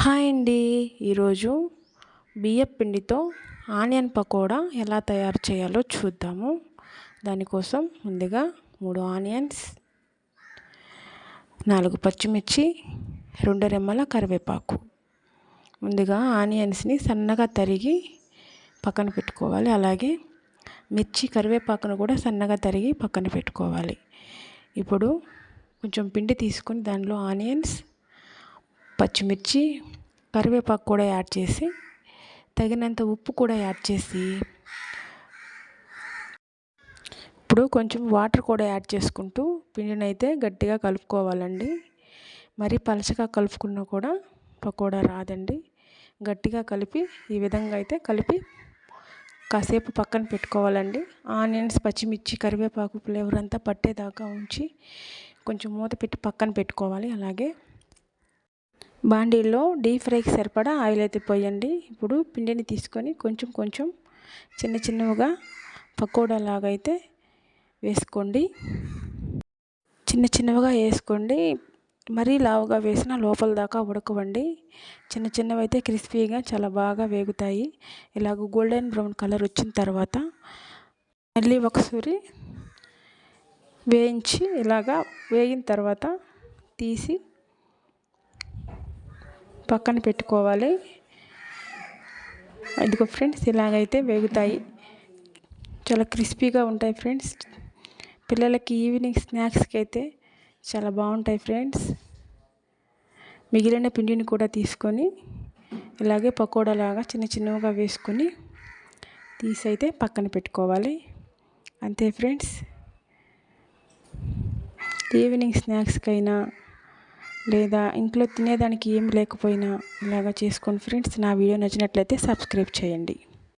Hi అండి. ఈరోజు బియ్యం పిండితో ఆనియన్ పకోడా ఎలా తయారు చేయాలో చూద్దాము. దానికోసం ముందుగా మూడు ఆనియన్స్ నాలుగు పచ్చిమిర్చి రెండు రెమ్మల కరివేపాకు. ముందుగా ఆనియన్స్ని సన్నగా తరిగి పక్కన పెట్టుకోవాలి. అలాగే మిర్చి కరివేపాకును కూడా సన్నగా తరిగి పక్కన పెట్టుకోవాలి. ఇప్పుడు కొంచెం పిండి తీసుకొని దానిలో ఆనియన్స్ పచ్చిమిర్చి కరివేపాకు కూడా యాడ్ చేసి తగినంత ఉప్పు కూడా యాడ్ చేసి ఇప్పుడు కొంచెం వాటర్ కూడా యాడ్ చేసుకుంటూ పిండిని అయితే గట్టిగా కలుపుకోవాలండి. మరీ పలచగా కలుపుకున్నా కూడా పకోడా రాదండి. గట్టిగా కలిపి ఈ విధంగా అయితే కలిపి కాసేపు పక్కన పెట్టుకోవాలండి. ఆనియన్స్ పచ్చిమిర్చి కరివేపాకు ఫ్లేవర్ అంతా పట్టేదాకా ఉంచి కొంచెం మూత పెట్టి పక్కన పెట్టుకోవాలి. అలాగే బాండీలో డీప్ ఫ్రైకి సరిపడా ఆయిల్ అయితే పోయండి. ఇప్పుడు పిండిని తీసుకొని కొంచెం కొంచెం చిన్న చిన్నవిగా పకోడా లాగా అయితే వేసుకోండి. చిన్న చిన్నవిగా వేసుకోండి. మరీ లావుగా వేసిన లోపల దాకా ఉడకవండి. చిన్న చిన్నవి అయితే క్రిస్పీగా చాలా బాగా వేగుతాయి. ఇలాగ గోల్డెన్ బ్రౌన్ కలర్ వచ్చిన తర్వాత మళ్ళీ ఒకసారి వేయించి ఇలాగా వేగిన తర్వాత తీసి పక్కన పెట్టుకోవాలి. ఇదిగో ఫ్రెండ్స్ ఇలాగైతే వేగుతాయి. చాలా క్రిస్పీగా ఉంటాయి ఫ్రెండ్స్. పిల్లలకి ఈవినింగ్ స్నాక్స్కి అయితే చాలా బాగుంటాయి ఫ్రెండ్స్. మిగిలిన పిండిని కూడా తీసుకొని ఇలాగే పకోడా లాగా చిన్న చిన్నగా వేసుకొని తీసి అయితే పక్కన పెట్టుకోవాలి. అంతే ఫ్రెండ్స్. ఈవినింగ్ స్నాక్స్కైనా లేదా ఇంట్లో తినేదానికి ఏం లేకపోయినా ఇలాగా చేసుకోండి ఫ్రెండ్స్ నా వీడియో నచ్చినట్లయితే సబ్స్క్రైబ్ చేయండి.